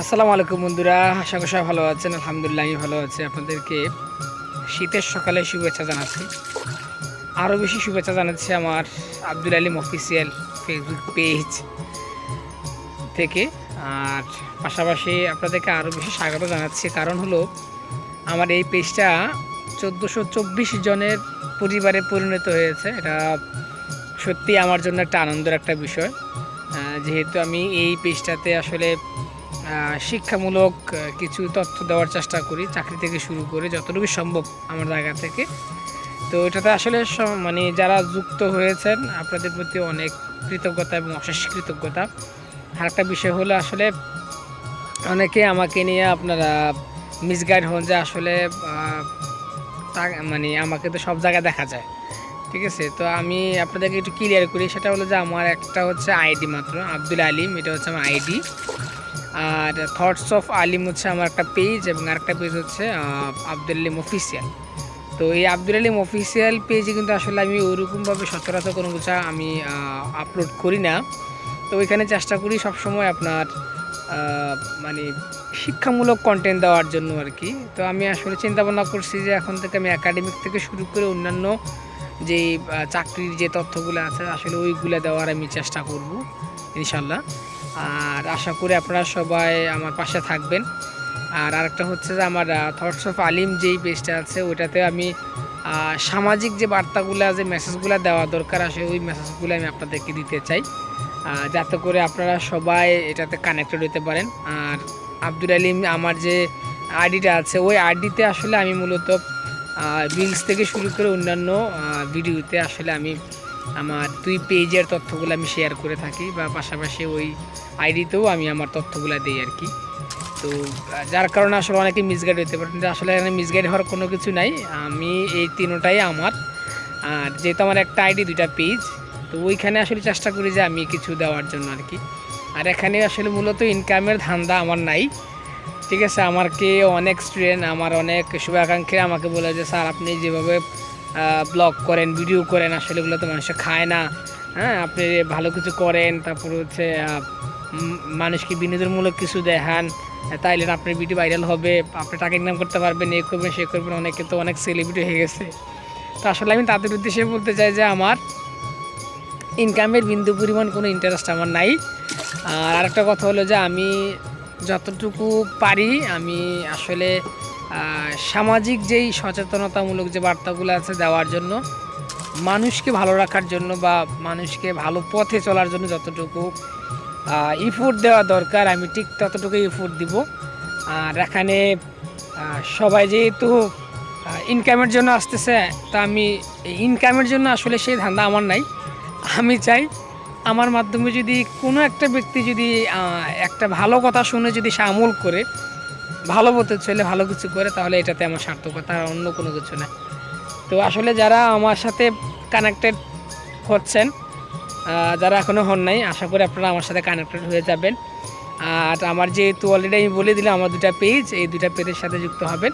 আসসালামু আলাইকুম বন্ধুরা, আশা করি সবাই ভালো আছেন, আলহামদুলিল্লাহ আমি ভালো আছি। আপনাদেরকে শীতের সকালে শুভেচ্ছা জানাচ্ছি। আরও বেশি শুভেচ্ছা জানাচ্ছি আমার Abdul Alim official Facebook page থেকে। আর পাশাপাশি আপনাদেরকে আরও বেশি স্বাগত জানাচ্ছি। কারণ হলো, আমার এই পেজটা চোদ্দোশো চব্বিশ জনের পরিবারে পরিণত হয়েছে। এটা সত্যি আমার জন্য একটা আনন্দের একটা বিষয়। যেহেতু আমি এই পেজটাতে আসলে শিক্ষামূলক কিছু তথ্য দেওয়ার চেষ্টা করি, চাকরি থেকে শুরু করে যতটুকু সম্ভব আমার জায়গা থেকে। তো এটাতে আসলে মানে যারা যুক্ত হয়েছেন, আপনাদের প্রতি অনেক কৃতজ্ঞতা এবং অশেষ কৃতজ্ঞতা। আর একটা বিষয় হলো আসলে, অনেকে আমাকে নিয়ে আপনারা মিসগাইড হন যে আসলে মানে আমাকে তো সব জায়গায় দেখা যায়। ঠিক আছে? তো আমি আপনাদেরকে একটু ক্লিয়ার করি, সেটা হলো যে আমার একটা হচ্ছে আইডি মাত্র, আব্দুল আলিম, এটা হচ্ছে আমার আইডি। আর থটস অফ আলিম হচ্ছে আমার একটা পেজ এবং আরেকটা পেজ হচ্ছে আব্দুল আলিম অফিসিয়াল তো এই আব্দুল আলিম অফিসিয়াল পেজে কিন্তু আসলে আমি ওইরকমভাবে সচরাচর কোনো কিছু আমি আপলোড করি না। তো ওইখানে চেষ্টা করি সবসময় আপনার মানে শিক্ষামূলক কন্টেন্ট দেওয়ার জন্য আর কি। তো আমি আসলে চিন্তা ভাবনা করছি যে এখন থেকে আমি একাডেমিক থেকে শুরু করে অন্যান্য যে চাকরির যে তথ্যগুলো আছে, আসলে ওইগুলো দেওয়ার আমি চেষ্টা করব, ইনশাল্লাহ। আর আশা করি আপনারা সবাই আমার পাশে থাকবেন। আর আরেকটা হচ্ছে যে আমার থটস অফ আলিম যেই পেজটা আছে, ওইটাতে আমি সামাজিক যে বার্তাগুলো, যে মেসেজগুলো দেওয়া দরকার আসে, ওই মেসেজগুলো আমি আপনাদেরকে দিতে চাই। যাতে করে আপনারা সবাই এটাতে কানেক্টেড হতে পারেন। আর আব্দুল আলিম, আমার যে আইডিটা আছে, ওই আইডিতে আসলে আমি মূলত রিলস থেকে শুরু করে অন্যান্য ভিডিওতে আসলে আমি আমার দুই পেজের তথ্যগুলো আমি শেয়ার করে থাকি বা পাশাপাশি ওই আইডিতেও আমি আমার তথ্যগুলো দিই আর কি। তো যার কারণে আসলে অনেকে মিসগাইড হতে পারে। কিন্তু আসলে এখানে মিসগাইড হওয়ার কোনো কিছু নাই। আমি এই তিনোটাই আমার। আর যেহেতু আমার একটা আইডি, দুইটা পেজ তো ওইখানে আসলে চেষ্টা করি যে আমি কিছু দেওয়ার জন্য আর কি। আর এখানে আসলে মূলত ইনকামের ধান্দা আমার নাই। ঠিক আছে আমাকে অনেক স্টুডেন্ট আমার অনেক শুভাকাঙ্ক্ষী আমাকে বলে যে, স্যার, আপনি যেভাবে ব্লগ করেন ভিডিও করেন, আসলে এগুলো তো মানুষে খায় না। হ্যাঁ আপনি ভালো কিছু করেন, তারপর হচ্ছে মানুষকে বিনোদনমূলক কিছু দেখান তাইলে আপনার ভিডিও ভাইরাল হবে, আপনি টাকা ইনকাম করতে পারবেন, এ করবেন, সে করবেন, অনেকে তো অনেক সেলিব্রিটি হয়ে গেছে। তো আসলে আমি তাদের উদ্দেশ্যে বলতে চাই যে আমার ইনকামের বিন্দু পরিমাণ কোনো ইন্টারেস্ট আমার নাই। আর আরেকটা কথা হলো যে আমি যতটুকু পারি, আমি আসলে সামাজিক যেই সচেতনতামূলক যে বার্তাগুলো আছে দেওয়ার জন্য, মানুষকে ভালো রাখার জন্য বা মানুষকে ভালো পথে চলার জন্য যতটুকু ইফোর্ট দেওয়া দরকার, আমি ঠিক ততটুকু ইফোর্ট দিব। আর এখানে সবাই যেহেতু ইনকামের জন্য আসতেছে, তা আমি ইনকামের জন্য আসলে সেই ধান্দা আমার নাই। আমি চাই আমার মাধ্যমে যদি কোনো একটা ব্যক্তি যদি একটা ভালো কথা শুনে যদি সে আমল করে ভালো পথে চলে, ভালো কিছু করে, তাহলে এটাতে আমার সার্থকতা আর অন্য কোনো কিছু না। তো আসলে যারা আমার সাথে কানেক্টেড হচ্ছেন যারা এখনও হন নাই, আশা করি আপনারা আমার সাথে কানেক্টেড হয়ে যাবেন। আর আমার যেহেতু অলরেডি আমি বলে দিলাম, আমার দুটা পেজ এই দুটা পেজের সাথে যুক্ত হবেন।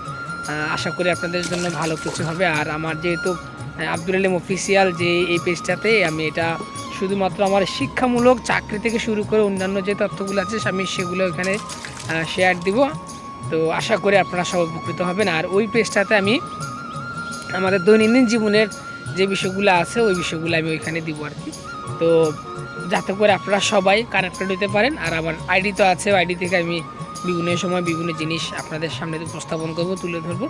আশা করি আপনাদের জন্য ভালো কিছু হবে। আর আমার যেহেতু আব্দুল আলিম অফিসিয়াল যে এই পেজটাতে আমি এটা শুধুমাত্র আমার শিক্ষামূলক চাকরি থেকে শুরু করে অন্যান্য যে তথ্যগুলো আছে, আমি সেগুলো এখানে শেয়ার দিব। তো আশা করি আপনারা সব উপকৃত হবেন। আর ওই পেজটাতে আমি আমাদের দৈনন্দিন জীবনের যে বিষয়গুলো আছে, ওই বিষয়গুলো আমি ওইখানে দিব আর কি। তো যাতে করে আপনারা সবাই কানেক্টেড হতে পারেন। আর আমার আইডি তো আছে আইডি থেকে আমি বিভিন্ন সময় বিভিন্ন জিনিস আপনাদের সামনে উপস্থাপন করব, তুলে ধরবো।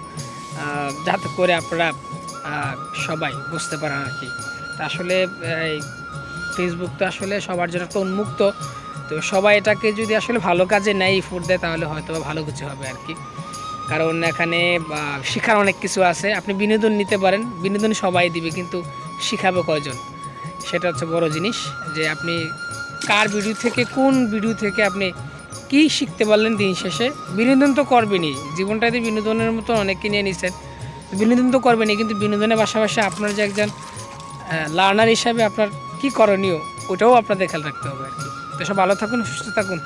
যাতে করে আপনারা সবাই বুঝতে পারেন আর কি। আসলে ফেসবুক তো আসলে সবার জন্য একটা উন্মুক্ত তো সবাই এটাকে যদি আসলে ভালো কাজে নেয় ফুট দেয়, তাহলে হয়তো ভালো কিছু হবে আর কি। কারণ এখানে শেখার অনেক কিছু আছে। আপনি বিনোদন নিতে পারেন, বিনোদন সবাই দিবে, কিন্তু শিখাবে কয়জন? সেটা হচ্ছে বড় জিনিস যে আপনি কার ভিডিও থেকে, কোন ভিডিও থেকে আপনি কি শিখতে পারলেন দিন শেষে। বিনোদন তো করবেনই। জীবনটাতে বিনোদনের মতো অনেককে নিয়ে নিছেন। বিনোদন তো করবেনই, কিন্তু বিনোদনের পাশাপাশি আপনার যে একজন লার্নার হিসাবে আপনার কি করণীয়, ওটাও আপনাদের খেয়াল রাখতে হবে তো সব ভালো থাকুন সুস্থ থাকুন।